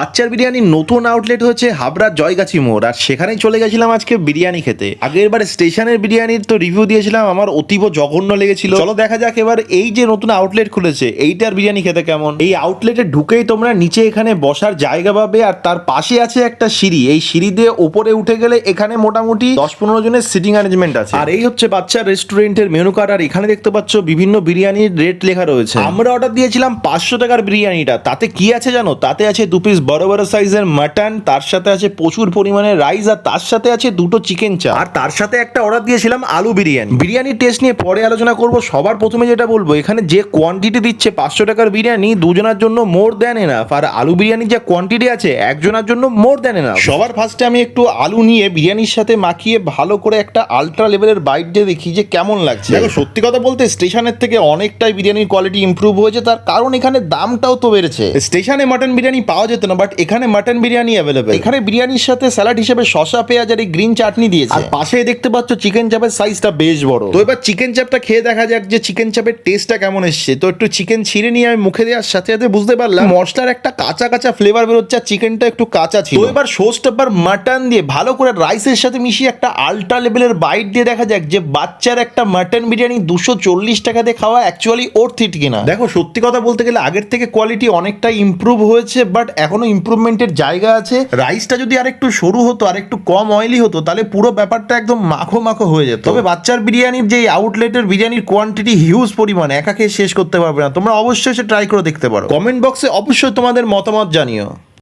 বাচ্চার বিরিয়ানির নতুন আউটলেট হচ্ছে হাবড়া জয়গাছি মোড়। আর সেখানেই চলে গেছিলাম আজকে বিরিয়ানি খেতে। আগের বার স্টেশনের বিরিয়ানির তো রিভিউ দিয়েছিলাম আমার অতীব জঘন্য লেগেছিল। চলো দেখা যাক এবার এই যে নতুন আউটলেট খুলেছে এইটার বিরিয়ানি খেতে কেমন? এই আউটলেটে ঢুকেই তোমরা নিচে এখানে বসার জায়গা পাবে আর তার পাশে আছে একটা সিঁড়ি। এই সিঁড়ি দিয়ে ওপরে উঠে গেলে এখানে মোটামুটি দশ পনেরো জনের সিটিং অ্যারেঞ্জমেন্ট আছে। আর এই হচ্ছে বাচ্চার রেস্টুরেন্টের মেনু কার্ড আর এখানে দেখতে পাচ্ছ বিভিন্ন বিরিয়ানির রেট লেখা রয়েছে। আমরা অর্ডার দিয়েছিলাম পাঁচশো টাকার বিরিয়ানিটা। তাতে কি আছে জানো? তাতে আছে দু পিস বড় বড় সাইজের মাটন তার সাথে আছে প্রচুর পরিমাণে রাইস আর তার সাথে আছে দুটো চিকেন চা আর তার সাথে একটা অর্ডার দিয়েছিলাম আলু বিরিয়ানি। বিরিয়ানির টেস্ট নিয়ে পরে আলোচনা করব। সবার প্রথমে যেটা বলব এখানে যে কোয়ান্টিটি দিচ্ছে পাঁচশো টাকার বিরিয়ানি দুজনের জন্য মোর দেন এনাফ আর আলু বিরিয়ানির যে কোয়ান্টিটি আছে একজনের জন্য মোর দেন এনাফ সবার ফার্স্টে আমি একটু আলু নিয়ে বিরিয়ানির সাথে মাখিয়ে ভালো করে একটা আলট্রা লেভেলের বাইট দিয়ে দেখি যে কেমন লাগছে। দেখো সত্যি কথা বলতে স্টেশনের থেকে অনেকটাই বিরিয়ানির কোয়ালিটি ইমপ্রুভ হয়েছে তার কারণ এখানে দামটাও তো বেড়েছে। স্টেশনে মাটন বিরিয়ানি পাওয়া যেত না বাট এখানে মাটন বিরিয়ানি অ্যাভেলেবেল এখানে বিরিয়ানির সাথে স্যালাড হিসেবে শসা পেঁয়াজ আর এই গ্রিন চাটনি দিয়েছে। আর পাশে দেখতে পাচ্ছ চিকেন চাপের সাইজটা বেশ বড়। তো এবার চিকেন চাপটা খেয়ে দেখা যাক যে চিকেন চাপের টেস্টটা কেমন এসছে। তো একটু চিকেন ছিঁড়ে নিয়ে আমি মুখে দেওয়ার সাথে সাথে বুঝতে পারলাম মশলার একটা কাঁচা কাঁচা ফ্লেভার বেরোচ্ছে আর চিকেনটা একটু কাঁচা ছিল। তো এবার সোস্ট এবার মাটন দিয়ে ভালো করে রাইসের সাথে মিশিয়ে একটা আল্ট্রা লেভেলের বাইট দিয়ে দেখা যাক যে বাচ্চার একটা মাটন বিরিয়ানি দুশো চল্লিশ টাকা দিয়ে খাওয়া অ্যাকচুয়ালি ওর থিট কিনা। দেখো সত্যি কথা বলতে গেলে আগের থেকে কোয়ালিটি অনেকটাই ইমপ্রুভ হয়েছে বাট এখনও ইম্প্রুভমেন্টের জায়গা আছে। রাইসটা যদি আরেকটু সরু হতো আর একটু কম অয়েলি হতো তাহলে পুরো ব্যাপারটা একদম মাখো মাখো হয়ে যেত। তবে বাচ্চার বিরিয়ানির যে আউটলেটের বিরিয়ানির কোয়ান্টিটি হিউজ পরিমাণ একা খেয়ে শেষ করতে পারবে না। তোমরা অবশ্যই সে ট্রাই করে দেখতে পারো। কমেন্ট বক্সে অবশ্যই তোমাদের মতামত জানিও।